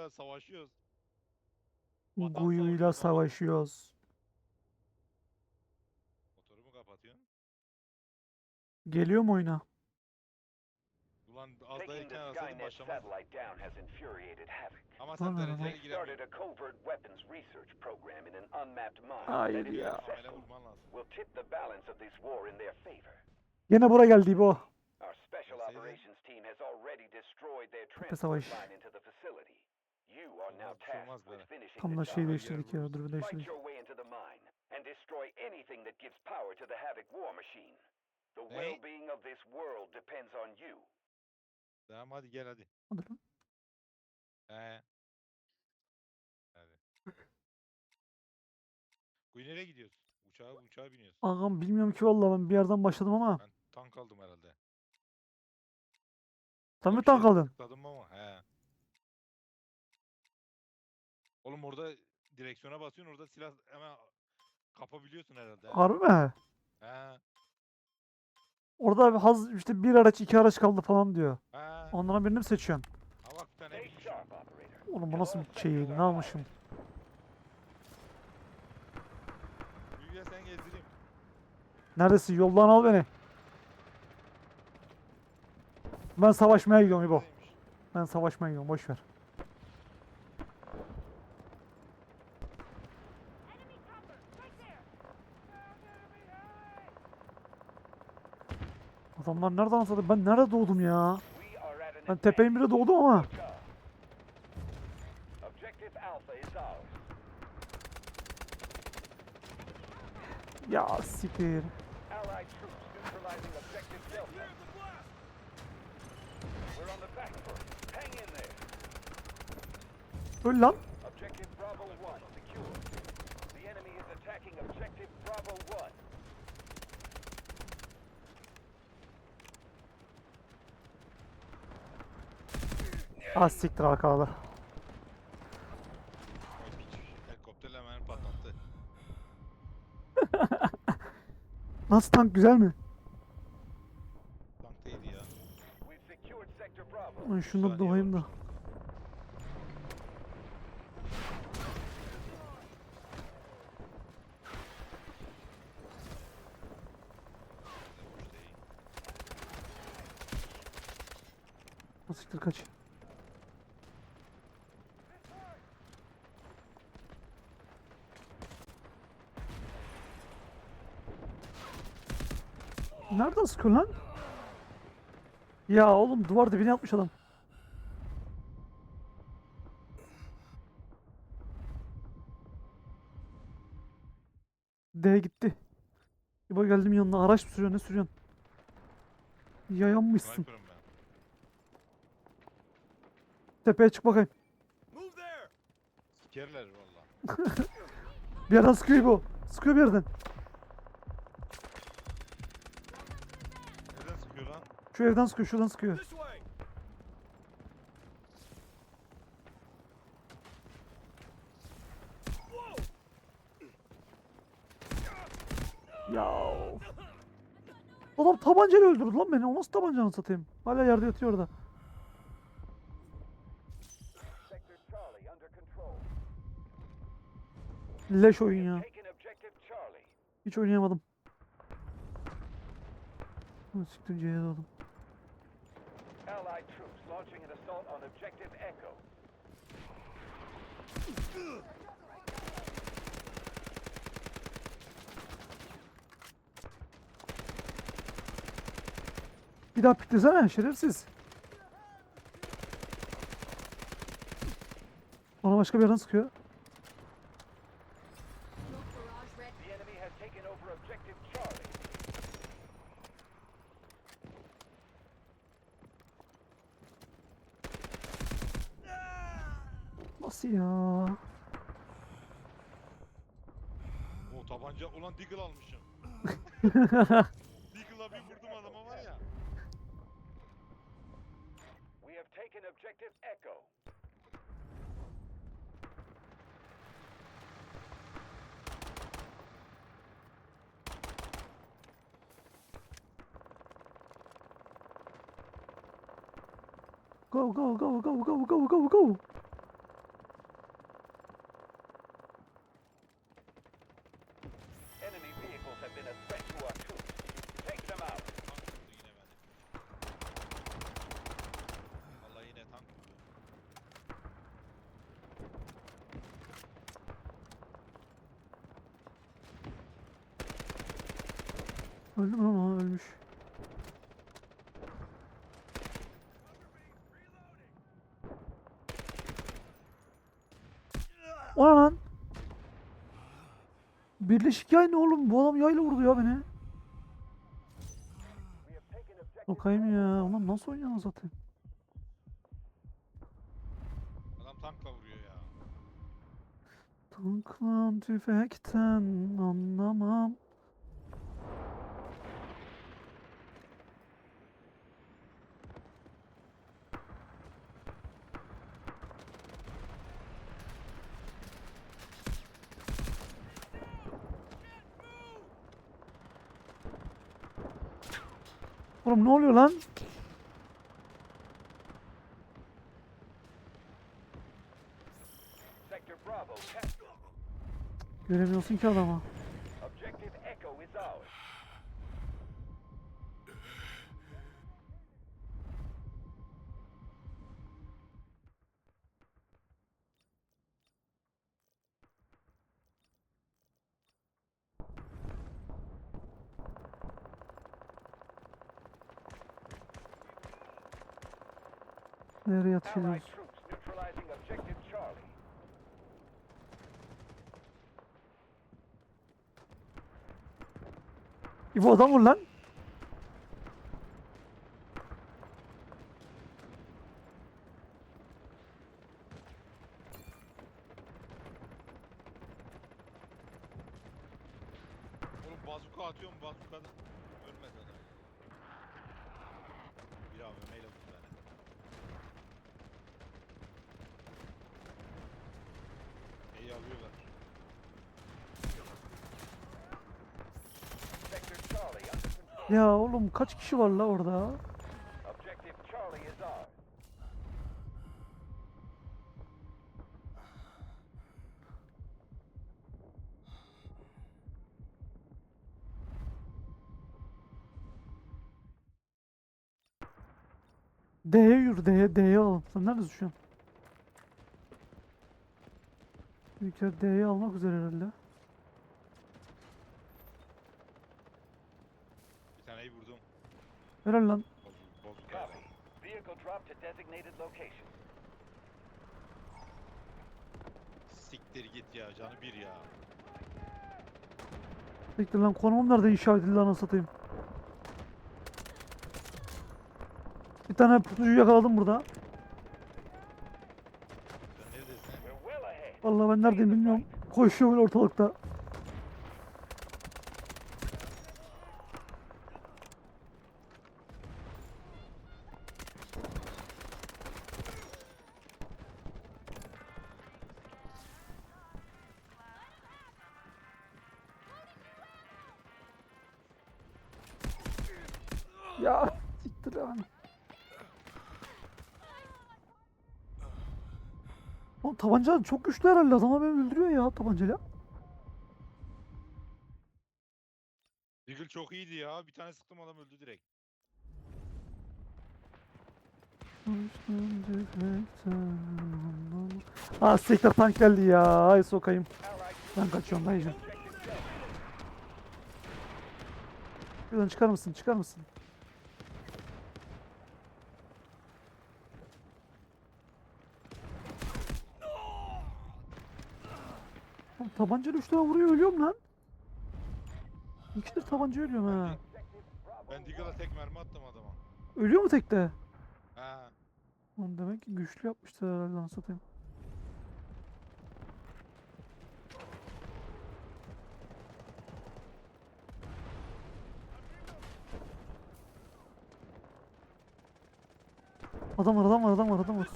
Guyuyla savaşıyoruz. Vatan Guyuyla savaşı. savaşıyoruz. Motoru mu kapatıyorsun? Geliyor mu oyuna? Ulan az Taking dayıken the alsaydım Skynet başlamaz. satellite down has infuriated Havoc. Ama sen dereceye They giremiyorsun. started a covert weapons research program in an unmapped mine Hayır that, if ya. Amele successful, vurman lazım. will tip the balance of this war in their favor. Gene bura geldi bu. Our special operations team has already destroyed their savaş. transport line into the facility. You are now Olmaz, bir şey olmaz tasked with böyle. finishing Tam the da şey değiştirdik ya. Dur bir Fight değiştirdik. your way into the mine and destroy anything that gives power to the Havoc war machine. The Hey. well-being of this world depends on you. Tamam hadi gel hadi. Hadi lan. He. Hadi. Guy nereye gidiyoruz? Uçağa uçağa biniyoruz. Ağam bilmiyorum ki vallahi ben bir yerden başladım ama. Ben tank aldım herhalde. Tam Bak bir tank aldın. Tıkladım ama he. Oğlum orada direksiyona basıyorsun orada silah hemen kapabiliyorsun herhalde. he. Harbi mi? He. Orada abi haz işte bir araç iki araç kaldı falan diyor. He. Onlardan birini mi seçiyorsun? Ha bak bir tane. Oğlum bu nasıl bir şey? Ne almışım? Büyüye sen gezdireyim. Neredesin? Yoldan al beni. Ben savaşmaya gidiyorum İbo. Ben savaşmaya gidiyorum. Boş ver. Adamlar nereden anladı? Ben nerede doğdum ya? Ben tepenin bile doğdum ama. Ya siktir. Öl lan. Objective Bravo 1 secure. The enemy is attacking Objective Bravo 1. Az siktir hakalı. Helikopterle hemen patlattı. Nasıl tank güzel mi? Tank değildi ya. Şunu doyayım da. Nereden sıkıyor lan? Ya oğlum duvar dibine yapmış adam. D gitti. İbo geldim yanına. Araç mı sürüyorsun? Ne sürüyorsun? Yayanmışsın. Tepeye çık bakayım. Sikerler valla. Bir yerden sıkıyor bu. Sıkıyor bir yerden. Nereden sıkıyor lan? Şu evden sıkıyor, şuradan sıkıyor. Ya. Adam tabancayla öldürdü lan beni. O nasıl tabancanı satayım? Hala yerde yatıyor orada. Leş oyun ya. Hiç oynayamadım. Siktir C'ye doğdum. Launching an assault on objective Echo. Bir daha piklesene şerefsiz. Bana başka bir yerden sıkıyor. Tabanca ulan Deagle almışım. Deagle'a bir vurdum adama var ya. We have taken objective Echo. Go go go go go go go go. Öldü mü lan o? Ölmüş. O ne lan? Birleşik yay ne oğlum? Bu adam yayla vurdu ya beni. Sokayım ya. Ulan nasıl oynayan zaten? Adam tankla vuruyor ya. Tanklan tüfekten anlamam. Oğlum ne oluyor lan? Sector Bravo captured. Göremiyorsun ki adamı. Charlie. İbo adam vur lan. Oğlum bazuka atıyorum bazuka ölmez adam. Bir AVM ile vurdu beni. İyi alıyorlar. Sector Charlie under control. Ya oğlum kaç kişi var la orada? D'ye yürü D'ye D'ye alalım. Sen neredesin şu an? Büyükler D'yi almak üzere herhalde. Bir taneyi vurdum. Helal lan. Bozuk, bozuk yani. Copy. Vehicle drop to designated location. Siktir git ya canı bir ya. Bekle lan konumum nerede inşa edildi lan satayım. Bir tane putucu yakaladım burada. Sen neredesin? Vallahi ben neredeyim bilmiyorum. Koşuyor böyle ortalıkta. Tabanca çok güçlü herhalde adamlar beni öldürüyor ya tabancayla. Deagle çok iyiydi ya. Bir tane sıktım adam öldü direkt. Aa siktir tank geldi ya. Ay sokayım. Ben kaçıyorum dayıcım. Şuradan çıkar mısın? Çıkar mısın? Oğlum tabancayla üç tane vuruyor ölüyorum lan. İkidir tabanca ölüyorum ha. Ben Deagle'a tek mermi attım adama. Ölüyor mu tekte? Ha. Oğlum demek ki güçlü yapmışlar herhalde lan satayım. Adam var adam var adam var adam var.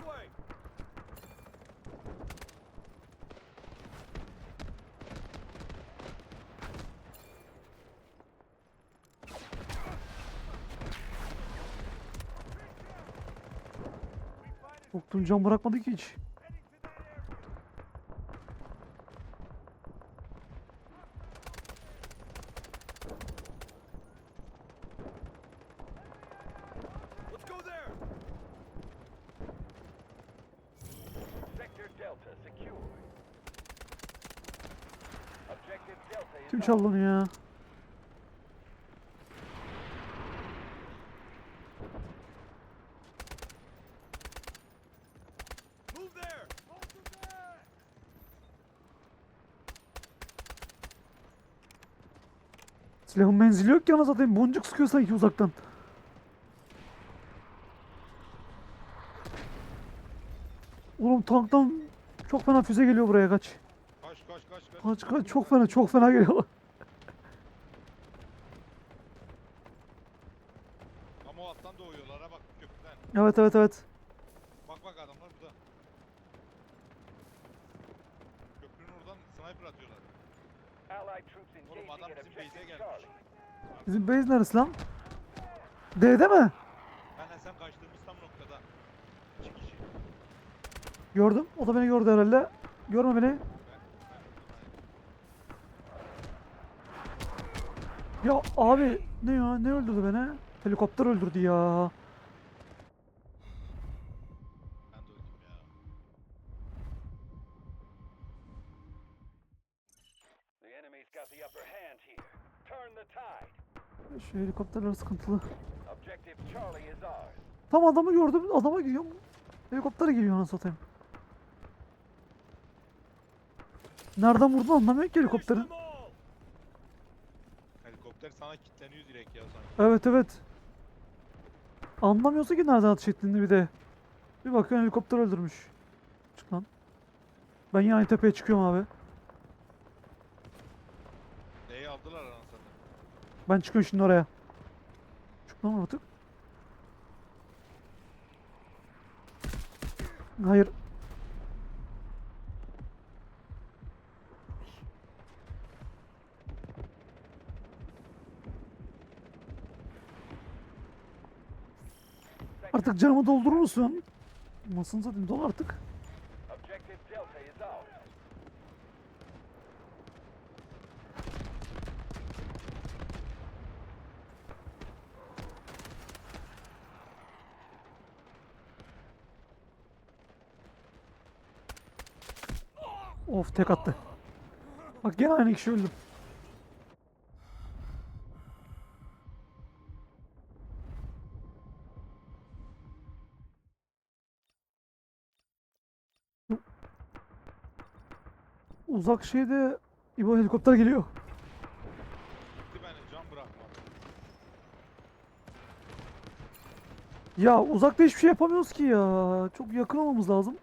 Doktorun can bırakmadı ki hiç. Kim çaldı onu ya? Silahın menzili yok ki zaten boncuk sıkıyor sanki uzaktan. Oğlum tanktan çok fena füze geliyor buraya kaç. Kaç kaç kaç kaç. Kaç kaç çok fena çok fena geliyor. Ama o alttan doğuyorlar ha bak köprüden. Evet evet evet. Bak bak adamlar burada. Köprünün oradan sniper atıyorlar. Allied troops Oğlum engaging adam bizim base'e gelmiş. Bizim base neresi lan? D'de mi? Benden sen kaçtığımız tam noktada. İki kişi. Gördüm. O da beni gördü herhalde. Görme beni. Ben, ben Ya abi ne ya? Ne öldürdü beni? Helikopter öldürdü ya. Şu helikopterler sıkıntılı. Objective Charlie is ours. Tam adamı gördüm. Adama gidiyorum. Helikopter geliyor anasını satayım. Nereden vurdun anlamıyorum ki helikopterin. Helikopter sana kilitleniyor direkt ya sanki. Evet evet. Anlamıyorsa ki nereden atış ettiğini bir de. Bir bakıyorsun helikopter öldürmüş. Çık lan. Ben aynı tepeye çıkıyorum abi. Neyi aldılar anasını? Ben çıkıyorum şimdi oraya. Çık lan artık. Hayır. Artık canımı doldurur musun? Nasıl satayım dol artık. Objective Delta is ours. Of tek attı. Bak gene aynı kişi öldü. Uzak şeyde İbo helikopter geliyor. Ya uzakta hiçbir şey yapamıyoruz ki ya. Çok yakın olmamız lazım.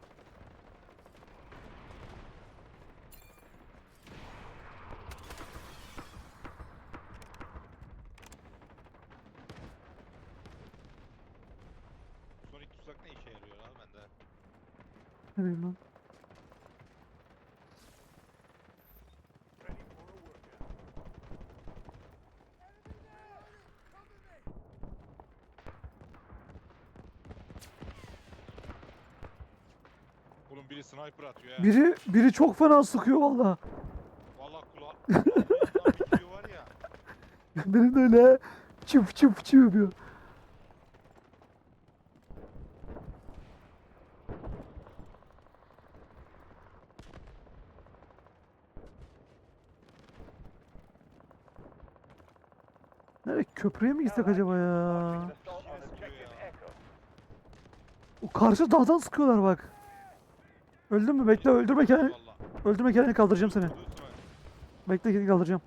Son iki tuzak ne işe yarıyor lan bende? Ne bileyim lan. Oğlum biri sniper atıyor ya. Biri biri çok fena sıkıyor valla. Valla kulağı. Ağzından bir gidiyor var ya. Benim de öyle çıp çıp çıp yapıyor. Nereye köprüye mi gitsek acaba ya? O karşı dağdan sıkıyorlar bak. Öldün mü? Bekle öldürme kendini. Öldürme kendini kaldıracağım seni. Bekle kendini kaldıracağım.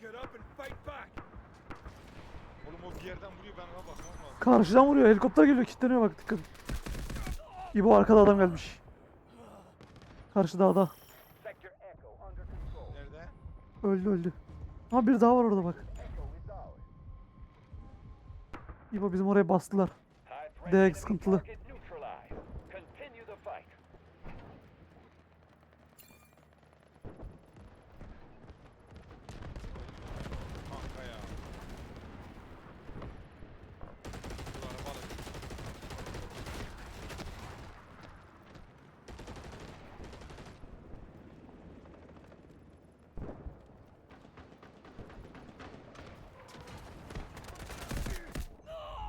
Get up and fight back. Oğlum o bir yerden vuruyor ben ona bakmam lazım. Karşıdan vuruyor. Helikopter geliyor. Kilitleniyor bak dikkat. İbo arkada adam gelmiş. Karşı dağda. Nerede? Öldü öldü. Ama bir daha var orada bak. İbo bizim oraya bastılar. Enemy sıkıntılı.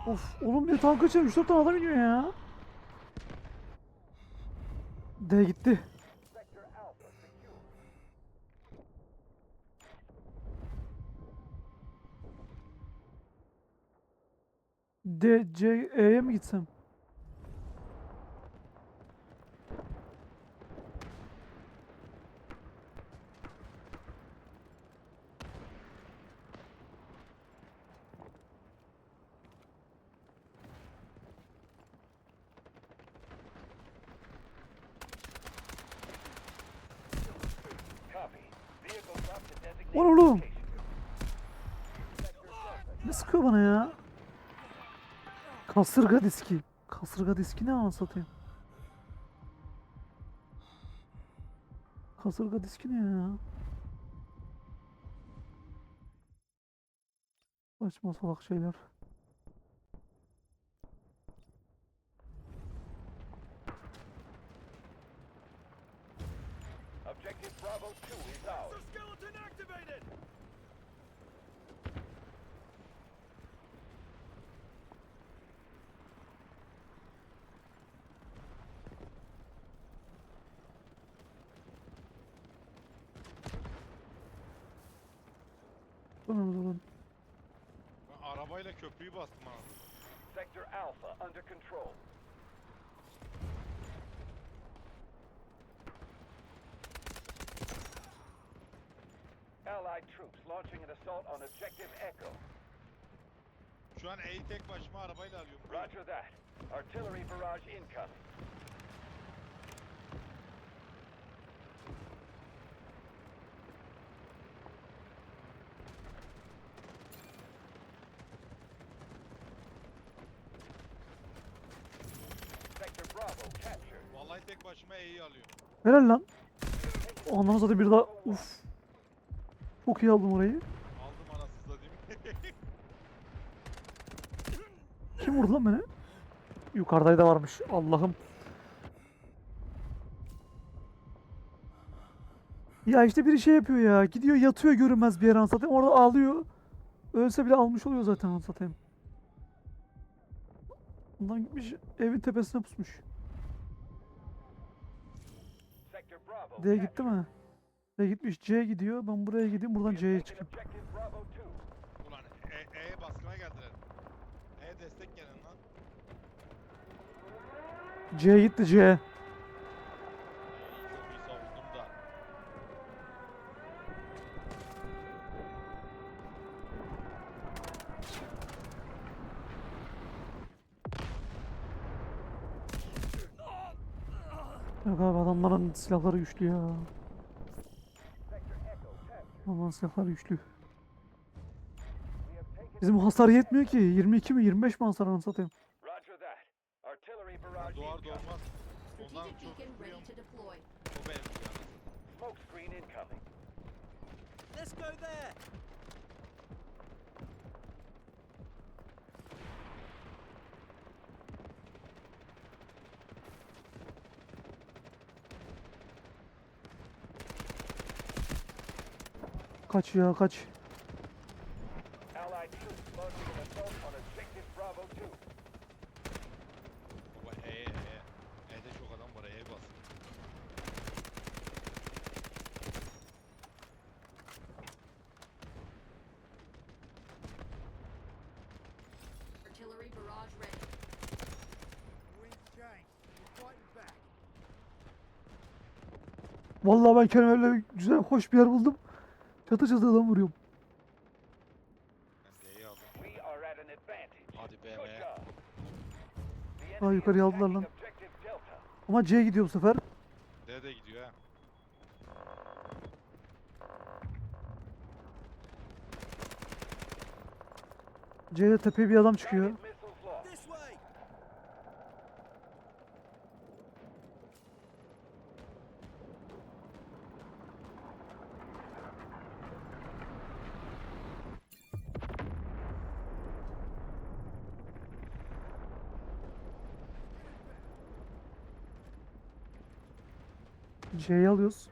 Of oğlum bir tank içine 3-4 tane adam iniyor ya. D gitti. D, C, E'ye mi gitsem? Copy. Vehicle dropped to designated O ne oğlum? location. Sector Delta. Ne sıkıyor bana ya? Kasırga diski. Kasırga diski ne anasını satayım? Kasırga diski ne ya? Saçma salak şeyler. Objective Bravo 2 is ours. Skeleton activated! Durun durun. Ben arabayla köprüyü bastım ha. Sector Alpha under control. Allied troops launching an assault on Objective Echo. Şu an E'yi tek başıma arabayla alıyorum. Buyurun. Roger that. Artillery barrage incoming. Sector Bravo captured. Vallahi tek başıma E'yi alıyorum. Helal lan. Ondan sonra bir daha uf. Çok iyi aldım orayı. Aldım anasız da değil mi? Kim vurdu lan beni? Yukarıdaydı varmış. Allah'ım. Ya işte biri şey yapıyor ya. Gidiyor yatıyor görünmez bir yere satayım. Orada ağlıyor. Ölse bile almış oluyor zaten satayım. Ondan gitmiş evin tepesine pusmuş. Sector Bravo D gitti mi? D gitmiş. C gidiyor. Ben buraya gideyim. Buradan C'ye çıkayım. Objective Bravo 2. Ulan E- E'ye baskına geldiler. E destek gelin lan. C gitti C. E'yi çok iyi savundum da. Yok abi adamların silahları güçlü ya. Adamların silahları güçlü. Bizim hasar yetmiyor ki. 22 mi 25 mi hasar anasını satayım. Doğar doğmaz. Ondan Strategic çok deploy. O benim yani. Smoke screen incoming. Let's go there! Kaç ya kaç. Allied troops launching an assault on Objective Bravo 2. Baba E'ye E. E'de çok adam var E'ye bas. Artillery barrage ready. Wind's changed. We're fighting back. Vallahi ben kendime öyle güzel hoş bir yer buldum. Çatı çatı adam vuruyorum. Ben aldım. Hadi be be. is yukarıya aldılar lan. Ama C gidiyor bu sefer. D de gidiyor ha. C'de tepeye bir adam çıkıyor. C'yi alıyoruz.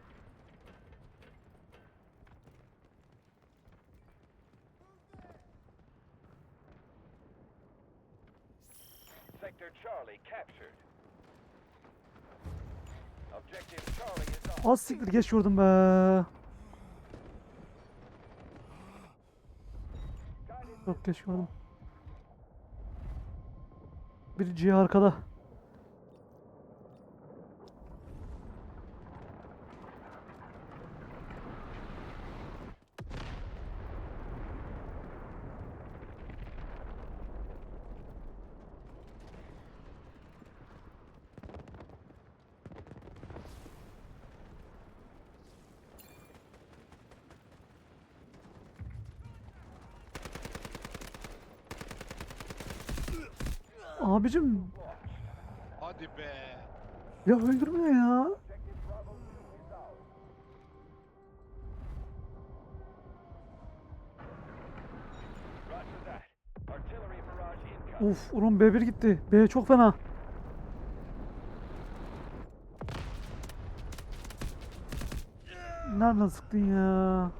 Az siktir geç vurdum be. Çok geç gördüm. Bir C arkada. Abicim Hadi be. ya öldürme ya. Roger that. Artillery barrage incoming. Uf oğlum B1 gitti. B çok fena. Nereden sıktın ya?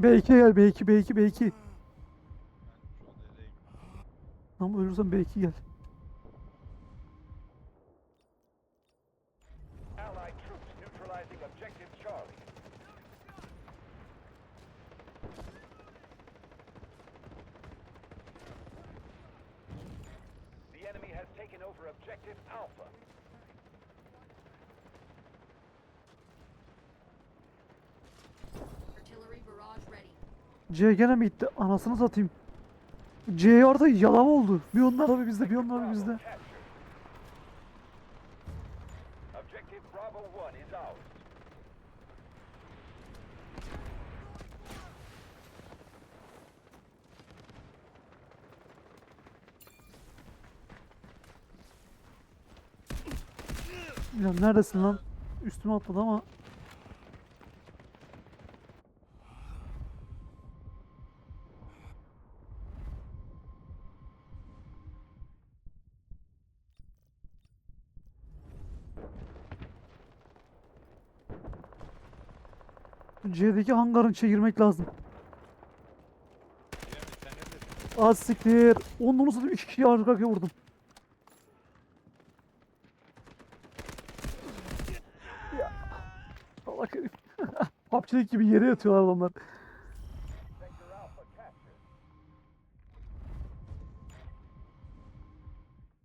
B2 gel B2 B2 B2. Alpha. Artillery barrage ready. C gene mi gitti? Anasını satayım. C orada yalan oldu. Bir onlar bir bizde bir onlar bir bizde. Bravo captured. Objective Bravo 1 is ours. Ya neredesin lan? Üstüme atladı ama. C'deki hangarın içine girmek lazım. Az siktir. Onu satayım iki kişiyi arka arkaya vurdum. Ya. Salak herif. PUBG'deki gibi yere yatıyorlar adamlar.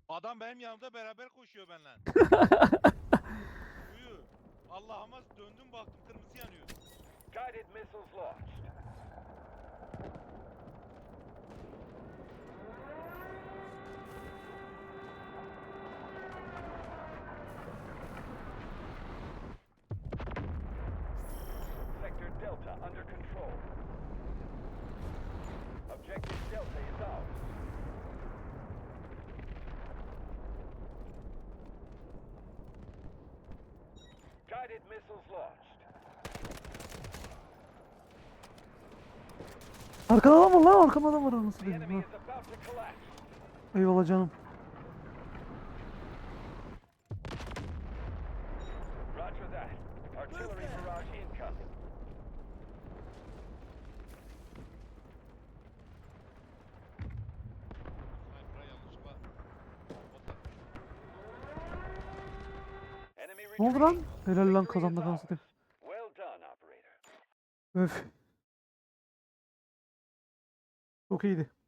Adam benim yanımda beraber koşuyor benimle. Allah'ıma döndüm baktım kırmızı yanıyor. Guided missiles launched. Sector Delta under control. Objective Delta is ours. Guided missiles launched. Arkada adam var lan arkamda adam var anasını collapse. Eyvallah canım. Ne oldu lan? Helal lan done, operator. Öf. Çok.